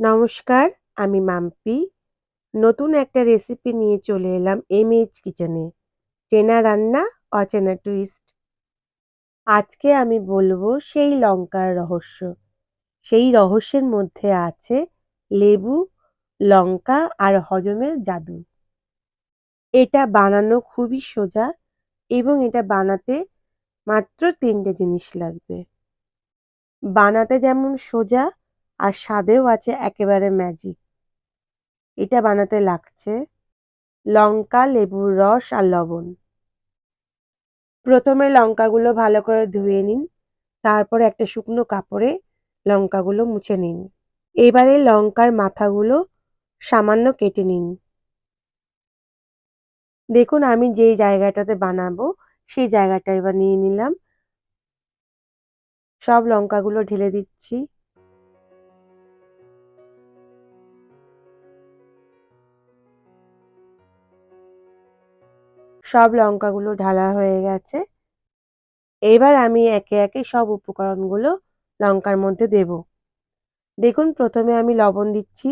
নমস্কার, আমি মাম্পি। নতুন একটা রেসিপি নিয়ে চলে এলাম এমএইচ কিচেনে চেনা রান্না, অচেনা টুইস্ট আজকে আমি বলব সেই লঙ্কার রহস্য। সেই রহস্যের মধ্যে আছে লেবু, লঙ্কা আর হজমের জাদু। এটা বানানো খুবই সোজা এবং এটা বানাতে মাত্র তিনটে জিনিস লাগবে। বানাতে যেমন সোজা আর স্বাদেও আছে একেবারে ম্যাজিক এটা বানাতে লাগছে লঙ্কা, লেবুর রস আর লবণ। প্রথমে লঙ্কাগুলো ভালো করে ধুয়ে নিন, তারপর একটা শুকনো কাপড়ে লঙ্কাগুলো মুছে নিন। এবারে লঙ্কার মাথাগুলো সামান্য কেটে নিন। দেখুন, আমি যেই জায়গাটাতে বানাবো, সেই জায়গাটা এবার নিয়ে নিলাম। সব লঙ্কাগুলো ঢেলে দিচ্ছি। সব লঙ্কাগুলো ঢালা হয়ে গেছে। এবার আমি একে একে সব উপকরণগুলো লঙ্কার মধ্যে দেব। দেখুন, প্রথমে আমি লবণ দিচ্ছি।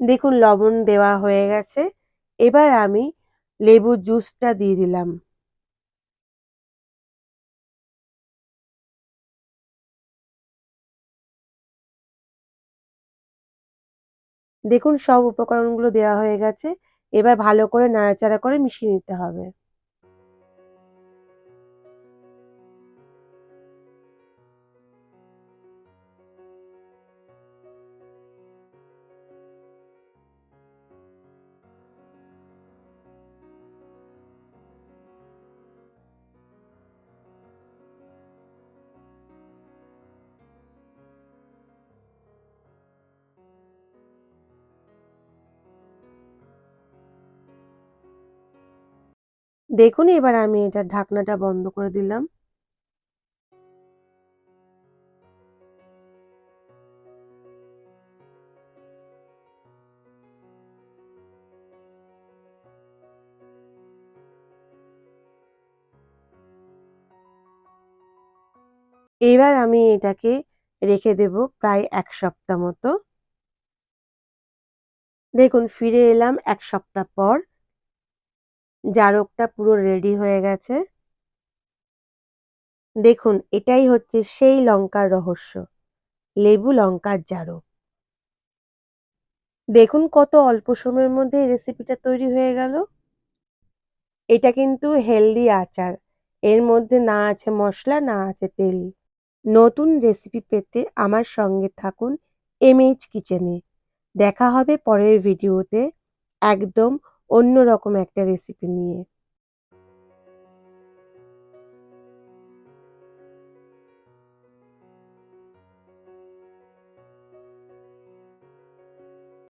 দেখুন, লবণ দেওয়া হয়ে গেছে। এবার আমি লেবুর জুসটা দিয়ে দিলাম। দেখুন, সব উপকরণগুলো দেওয়া হয়ে গেছে। এবার ভালো করে নাড়াচাড়া করে মিশিয়ে নিতে হবে। দেখুন, এবার আমি এটা ঢাকনাটা বন্ধ করে দিলাম। এবার আমি এটাকে রেখে দেব প্রায় এক সপ্তাহ মতো। দেখুন, ফিরে এলাম এক সপ্তাহ পর। জারকটা পুরো রেডি হয়ে গেছে। দেখুন, এটাই হচ্ছে সেই লঙ্কার রহস্য। লেবু, লঙ্কার জারক দেখুন কত অল্প সময়ের মধ্যে রেসিপিটা তৈরি হয়ে গেল। এটা কিন্তু হেলদি আচার। এর মধ্যে না আছে মশলা, না আছে তেল। নতুন রেসিপি পেতে আমার সঙ্গে থাকুন এমএইচ কিচেনে দেখা হবে পরের ভিডিওতে একদম অন্যরকম একটা রেসিপি নিয়ে।